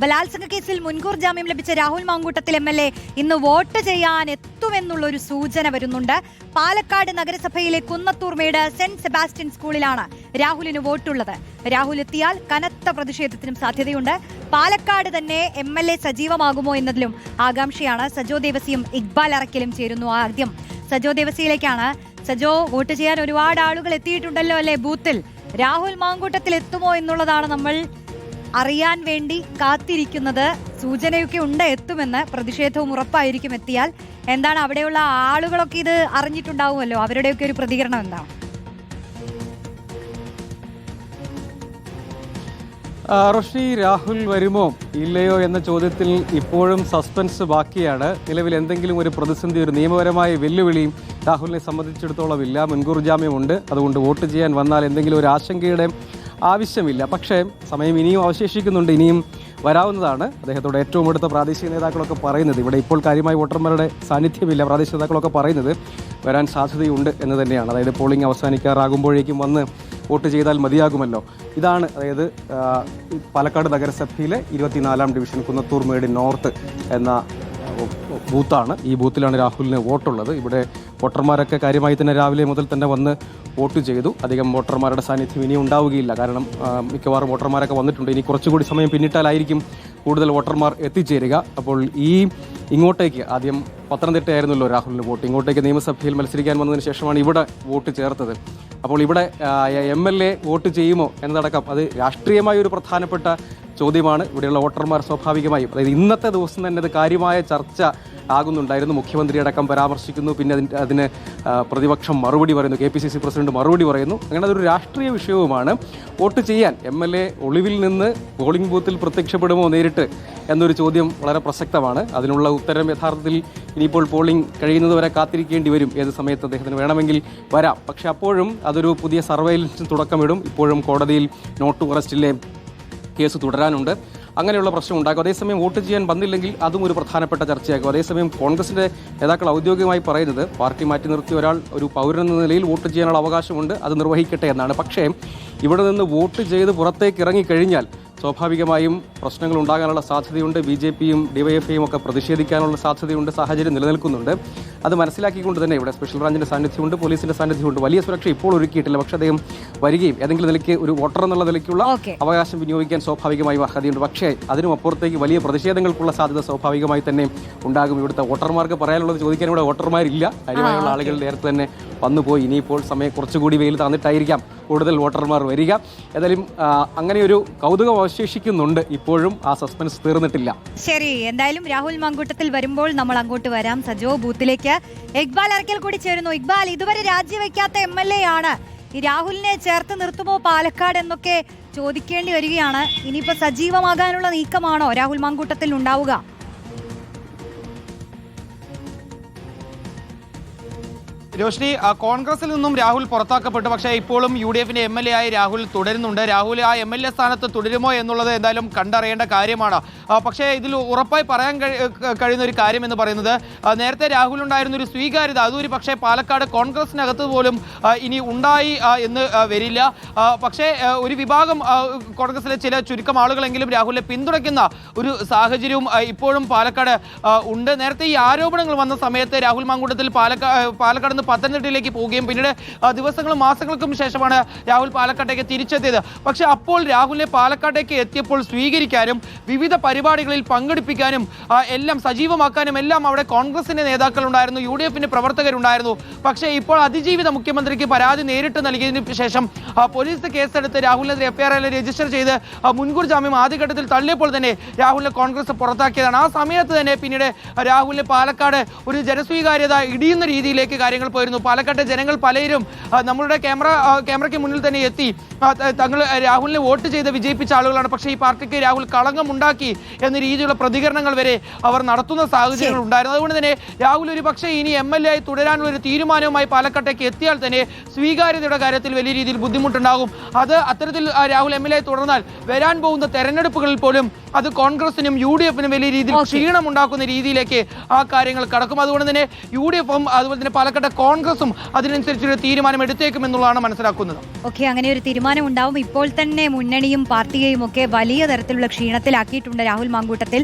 ബലാത്സംഗ കേസിൽ മുൻകൂർ ജാമ്യം ലഭിച്ച Rahul Mamkootathil M L A ഇന്ന് വോട്ട് ചെയ്യാൻ എത്തുമെന്നുള്ള ഒരു സൂചന വരുന്നുണ്ട്. പാലക്കാട് നഗരസഭയിലെ കുന്നത്തൂർമേട് സെന്റ് സെബാസ്റ്റ്യൻ സ്കൂളിലാണ് രാഹുലിന് വോട്ടുള്ളത്. രാഹുൽ എത്തിയാൽ കനത്ത പ്രതിഷേധത്തിനും സാധ്യതയുണ്ട്. പാലക്കാട് തന്നെ എം എൽ എ സജീവമാകുമോ എന്നതിലും ആകാംക്ഷയാണ്. സജോ ദേവസിയും ഇക്ബാൽ അറക്കലും ചേരുന്നു ആദ്യം. സജോ ദേവസിയിലേക്കാണ്. സജോ വോട്ട് ചെയ്യാൻ ഒരുപാട് ആളുകൾ എത്തിയിട്ടുണ്ടല്ലോ അല്ലെ ബൂത്തിൽ? രാഹുൽ മാങ്കൂട്ടത്തിൽ എത്തുമോ എന്നുള്ളതാണ് നമ്മൾ അറിയാൻ വേണ്ടി കാത്തിരിക്കുന്നത് സൂചനയൊക്കെ ഉണ്ട് എത്തുമെന്ന് പ്രതിഷേധവും ഉറപ്പായിരിക്കും എത്തിയാൽ. എന്താണ് അവിടെയുള്ള ആളുകളൊക്കെ ഇത് അറിഞ്ഞിട്ടുണ്ടാവുമല്ലോ? അവരുടെയൊക്കെ ഒരു പ്രതികരണം എന്താണ്? റഷി രാഹുൽ വരുമോ? ഇല്ലയോ എന്ന ചോദ്യത്തിൽ ഇപ്പോഴും സസ്പെൻസ് ബാക്കിയാണ്. നിലവിൽ എന്തെങ്കിലും ഒരു പ്രതിസന്ധി ഒരു നിയമപരമായ വെല്ലുവിളിയും രാഹുലിനെ സംബന്ധിച്ചിടത്തോളം ഇല്ല. മുൻകൂർ ജാമ്യമുണ്ട്. അതുകൊണ്ട് വോട്ട് ചെയ്യാൻ വന്നാൽ എന്തെങ്കിലും ഒരു ആശങ്കയുടെ ആവശ്യമില്ല. പക്ഷേ സമയം ഇനിയും അവശേഷിക്കുന്നുണ്ട് ഇനിയും വരാവുന്നതാണ്. അദ്ദേഹത്തോട് ഏറ്റവും അടുത്ത പ്രാദേശിക നേതാക്കളൊക്കെ പറയുന്നത്. ഇവിടെ ഇപ്പോൾ കാര്യമായി വോട്ടർമാരുടെ സാന്നിധ്യമില്ല പ്രാദേശിക നേതാക്കളൊക്കെ പറയുന്നത്. വരാൻ സാധ്യതയുണ്ട് എന്ന് തന്നെയാണ്. അതായത് പോളിംഗ് അവസാനിക്കാറാകുമ്പോഴേക്കും വന്ന് വോട്ട് ചെയ്താൽ മതിയാകുമല്ലോ. ഇതാണ് അതായത് പാലക്കാട് നഗരസഭയിലെ ഇരുപത്തിനാലാം ഡിവിഷൻ കുന്നത്തൂർ മേട് നോർത്ത് എന്ന ബൂത്താണ്. ഈ ബൂത്തിലാണ് രാഹുലിന് വോട്ടുള്ളത്. ഇവിടെ വോട്ടർമാരൊക്കെ കാര്യമായി തന്നെ രാവിലെ മുതൽ തന്നെ വന്ന് വോട്ട് ചെയ്തു. അധികം വോട്ടർമാരുടെ സാന്നിധ്യം ഇനി ഉണ്ടാവുകയില്ല. കാരണം മിക്കവാറും വോട്ടർമാരൊക്കെ വന്നിട്ടുണ്ട്. ഇനി കുറച്ചുകൂടി സമയം പിന്നിട്ടാലായിരിക്കും കൂടുതൽ വോട്ടർമാർ എത്തിച്ചേരുക. അപ്പോൾ ഈ ഇങ്ങോട്ടേക്ക് ആദ്യം പത്തനംതിട്ടയായിരുന്നല്ലോ രാഹുലിന് വോട്ട്. ഇങ്ങോട്ടേക്ക് നിയമസഭയിൽ മത്സരിക്കാൻ വന്നതിന് ശേഷമാണ് ഇവിടെ വോട്ട് ചേർത്തത്. അപ്പോൾ ഇവിടെ എം എൽ എ വോട്ട് ചെയ്യുമോ എന്നതടക്കം അത് രാഷ്ട്രീയമായ ഒരു പ്രധാനപ്പെട്ട ചോദ്യമാണ്. ഇവിടെയുള്ള വോട്ടർമാർ സ്വാഭാവികമായും. അതായത് ഇന്നത്തെ ദിവസം തന്നെ അത് കാര്യമായ ചർച്ച ആകുന്നുണ്ടായിരുന്നു. മുഖ്യമന്ത്രി അടക്കം പരാമർശിക്കുന്നു. പിന്നെ അതിന് അതിന് പ്രതിപക്ഷം മറുപടി പറയുന്നു. K P C C president മറുപടി പറയുന്നു. അങ്ങനെ അതൊരു രാഷ്ട്രീയ വിഷയവുമാണ്. വോട്ട് ചെയ്യാൻ എം എൽ എ ഒളിവിൽ നിന്ന് പോളിംഗ് ബൂത്തിൽ പ്രത്യക്ഷപ്പെടുമോ നേരിട്ട് എന്നൊരു ചോദ്യം വളരെ പ്രസക്തമാണ്. അതിനുള്ള ഉത്തരം യഥാർത്ഥത്തിൽ ഇനിയിപ്പോൾ പോളിംഗ് കഴിയുന്നതുവരെ കാത്തിരിക്കേണ്ടി വരും. ഏത് സമയത്ത് അദ്ദേഹത്തിന് വേണമെങ്കിൽ വരാം. പക്ഷെ അപ്പോഴും അതൊരു പുതിയ സർവൈലൻസിന് തുടക്കമിടും. ഇപ്പോഴും കോടതിയിൽ നോട്ട് അറസ്റ്റിലെ കേസ് തുടരാനുണ്ട്. അങ്ങനെയുള്ള പ്രശ്നം ഉണ്ടാക്കും. അതേസമയം വോട്ട് ചെയ്യാൻ വന്നില്ലെങ്കിൽ അതും ഒരു പ്രധാനപ്പെട്ട ചർച്ചയാക്കും. അതേസമയം കോൺഗ്രസിന്റെ നേതാക്കൾ ഔദ്യോഗികമായി പറയുന്നത് പാർട്ടി മാറ്റി നിർത്തി ഒരാൾ ഒരു പൗരൻ എന്ന നിലയിൽ വോട്ട് ചെയ്യാനുള്ള അവകാശമുണ്ട് അത് നിർവഹിക്കട്ടെ എന്നാണ്. പക്ഷേ ഇവിടെ നിന്ന് വോട്ട് ചെയ്ത് പുറത്തേക്ക് ഇറങ്ങിക്കഴിഞ്ഞാൽ സ്വാഭാവികമായും പ്രശ്നങ്ങൾ ഉണ്ടാകാനുള്ള സാധ്യതയുണ്ട്. ബി ജെ പിയും ഡിവൈഎഫ്ഐയും ഒക്കെ പ്രതിഷേധിക്കാനുള്ള സാധ്യതയുണ്ട്. സാഹചര്യം നിലനിൽക്കുന്നുണ്ട്. അത് മനസ്സിലാക്കിക്കൊണ്ട് തന്നെ ഇവിടെ സ്പെഷ്യൽ ബ്രാഞ്ചിന്റെ സാന്നിധ്യമുണ്ട് പോലീസിന്റെ സാന്നിധ്യമുണ്ട്. വലിയ സുരക്ഷ ഇപ്പോൾ ഒരുക്കിയിട്ടില്ല. പക്ഷേ അദ്ദേഹം വരികയും ഏതെങ്കിലും നിലയ്ക്ക് ഒരു വോട്ടർ എന്നുള്ള നിലയ്ക്കുള്ള അവകാശം വിനിയോഗിക്കാൻ സ്വാഭാവികമായും അർഹതയുണ്ട്. പക്ഷേ അതിനും അപ്പുറത്തേക്ക് വലിയ പ്രതിഷേധങ്ങൾക്കുള്ള സാധ്യത സ്വാഭാവികമായി തന്നെ ഉണ്ടാകും. ഇവിടുത്തെ വോട്ടർമാർക്ക് പറയാനുള്ളത് ചോദിക്കാൻ ഇവിടെ വോട്ടർമാരില്ല. കാര്യമായുള്ള ആളുകൾ നേരത്തെ തന്നെ വന്നുപോയി. ഇനിയിപ്പോൾ സമയം കുറച്ചുകൂടി വെയിൽ തന്നിട്ടായിരിക്കാം കൂടുതൽ വോട്ടർമാർ വരിക. ഏതായാലും ആ, അങ്ങനെ ഒരു കൗതുകം അവശേഷിക്കുന്നുണ്ട്. ഇപ്പോഴും ആ സസ്പെൻസ് തീർന്നിട്ടില്ല. ശരി എന്തായാലും രാഹുൽ മങ്കൂട്ടത്തിൽ വരുമ്പോൾ നമ്മൾ അങ്ങോട്ട് വരാം. സജോ ബൂത്തിലേക്ക്. ഇക്ബാൽ അറക്കൽ കൂടി ചേരുന്നു. ഇക്ബാൽ ഇതുവരെ രാജിവെക്കാത്ത എം എൽ എ ആണ്. ഈ രാഹുലിനെ ചേർത്ത് നിർത്തുമോ പാലക്കാട് എന്നൊക്കെ ചോദിക്കേണ്ടി വരികയാണ്. ഇനിയിപ്പോ സജീവമാകാനുള്ള നീക്കമാണോ രാഹുൽ മാങ്കൂട്ടത്തിൽ ഉണ്ടാവുക? രോഷിനി കോൺഗ്രസിൽ നിന്നും രാഹുൽ പുറത്താക്കപ്പെട്ടു. പക്ഷേ ഇപ്പോഴും യു ഡി എഫിന്റെ എം എൽ എ ആയി രാഹുൽ തുടരുന്നുണ്ട്. രാഹുൽ ആ എം എൽ എ സ്ഥാനത്ത് തുടരുമോ എന്നുള്ളത് എന്തായാലും കണ്ടറിയേണ്ട കാര്യമാണ്. പക്ഷേ ഇതിൽ ഉറപ്പായി പറയാൻ കഴിയുന്ന ഒരു കാര്യം എന്ന് പറയുന്നത് നേരത്തെ രാഹുൽ ഉണ്ടായിരുന്ന ഒരു സ്വീകാര്യത അതൊരു പക്ഷേ പാലക്കാട് കോൺഗ്രസിനകത്ത് പോലും ഇനി ഉണ്ടായി എന്ന് വരില്ല. പക്ഷേ ഒരു വിഭാഗം കോൺഗ്രസിലെ ചില ചുരുക്കം ആളുകളെങ്കിലും രാഹുലിനെ പിന്തുണയ്ക്കുന്ന ഒരു സാഹചര്യവും ഇപ്പോഴും പാലക്കാട് ഉണ്ട്. നേരത്തെ ഈ ആരോപണങ്ങൾ വന്ന സമയത്ത് രാഹുൽ മാങ്കൂട്ടത്തിൽ പാലക്കാട് പാലക്കാട് പത്തനംതിട്ടയിലേക്ക് പോവുകയും പിന്നീട് ദിവസങ്ങളും മാസങ്ങൾക്കും ശേഷമാണ് രാഹുൽ പാലക്കാട്ടേക്ക് തിരിച്ചെത്തിയത്. പക്ഷേ അപ്പോൾ രാഹുലിനെ പാലക്കാട്ടേക്ക് എത്തിയപ്പോൾ സ്വീകരിക്കാനും വിവിധ പരിപാടികളിൽ പങ്കെടുപ്പിക്കാനും എല്ലാം സജീവമാക്കാനും എല്ലാം അവിടെ കോൺഗ്രസിന്റെ നേതാക്കൾ ഉണ്ടായിരുന്നു യു ഡി എഫിന്റെ പ്രവർത്തകരുണ്ടായിരുന്നു. പക്ഷേ ഇപ്പോൾ അതിജീവിത മുഖ്യമന്ത്രിക്ക് പരാതി നേരിട്ട് നൽകിയതിനു ശേഷം പോലീസ് കേസെടുത്ത് രാഹുലിനെതിരെ എഫ്ഐആർ രജിസ്റ്റർ ചെയ്ത് മുൻകൂർ ജാമ്യം ആദ്യഘട്ടത്തിൽ തള്ളിയപ്പോൾ തന്നെ രാഹുലിനെ കോൺഗ്രസ് പുറത്താക്കിയതാണ്. ആ സമയത്ത് തന്നെ പിന്നീട് രാഹുലിന് പാലക്കാട് ഒരു ജനസ്വീകാര്യത ഇടിയുന്ന രീതിയിലേക്ക് കാര്യങ്ങൾ പോയിരുന്നു. പാലക്കാട്ടെ ജനങ്ങൾ പലരും നമ്മളുടെ ക്യാമറ ക്യാമറയ്ക്ക് മുന്നിൽ തന്നെ എത്തി. തങ്ങൾ രാഹുലിനെ വോട്ട് ചെയ്ത് വിജയിപ്പിച്ച ആളുകളാണ്. പക്ഷേ ഈ പാർട്ടിക്ക് രാഹുൽ കളങ്കമുണ്ടാക്കി എന്ന രീതിയിലുള്ള പ്രതികരണങ്ങൾ വരെ അവർ നടത്തുന്ന സാഹചര്യങ്ങൾ ഉണ്ടായിരുന്നു. അതുകൊണ്ട് തന്നെ രാഹുൽ ഒരു പക്ഷേ ഇനി എം എൽ എ ആയി തുടരാനുള്ള ഒരു തീരുമാനവുമായി പാലക്കാട്ടേക്ക് എത്തിയാൽ തന്നെ സ്വീകാര്യതയുടെ കാര്യത്തിൽ വലിയ രീതിയിൽ ബുദ്ധിമുട്ടുണ്ടാകും. അത് അത്തരത്തിൽ രാഹുൽ എം എൽ എ തുടർന്നാൽ വരാൻ പോകുന്ന തെരഞ്ഞെടുപ്പുകളിൽ പോലും അത് കോൺഗ്രസിനും യു ഡി എഫിനും വലിയ രീതിയിൽ ക്ഷീണമുണ്ടാക്കുന്ന രീതിയിലേക്ക് ആ കാര്യങ്ങൾ കടക്കും. അതുകൊണ്ട് തന്നെ യു ഡി എഫും അതുപോലെ തന്നെ പാലക്കാട്ടെ കോൺഗ്രസും അതിനനുസരിച്ചൊരു തീരുമാനം എടുത്തേക്കുമെന്നുള്ളതാണ് മനസ്സിലാക്കുന്നത്. ഓക്കെ അങ്ങനെ ഒരു തീരുമാനം ഉണ്ടാവും. ഇപ്പോൾ തന്നെ മുന്നണിയും പാർട്ടിയെയും ഒക്കെ വലിയ തരത്തിലുള്ള ക്ഷീണത്തിലാക്കിയിട്ടുണ്ട് രാഹുൽ മാങ്കൂട്ടത്തിൽ.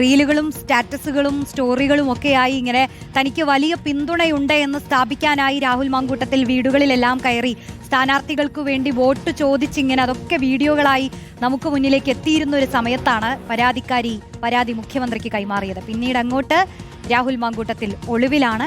റീലുകളും സ്റ്റാറ്റസുകളും സ്റ്റോറികളും ഒക്കെയായി ഇങ്ങനെ തനിക്ക് വലിയ പിന്തുണയുണ്ട് എന്ന് സ്ഥാപിക്കാനായി രാഹുൽ മാങ്കൂട്ടത്തിൽ വീടുകളിലെല്ലാം കയറി സ്ഥാനാർത്ഥികൾക്ക് വേണ്ടി വോട്ട് ചോദിച്ചിങ്ങനെ അതൊക്കെ വീഡിയോകളായി നമുക്ക് മുന്നിലേക്ക് എത്തിയിരുന്ന ഒരു സമയത്താണ് പരാതിക്കാരി പരാതി മുഖ്യമന്ത്രിക്ക് കൈമാറിയത്. പിന്നീട് അങ്ങോട്ട് രാഹുൽ മാങ്കൂട്ടത്തിൽ ഒളിവിലാണ്.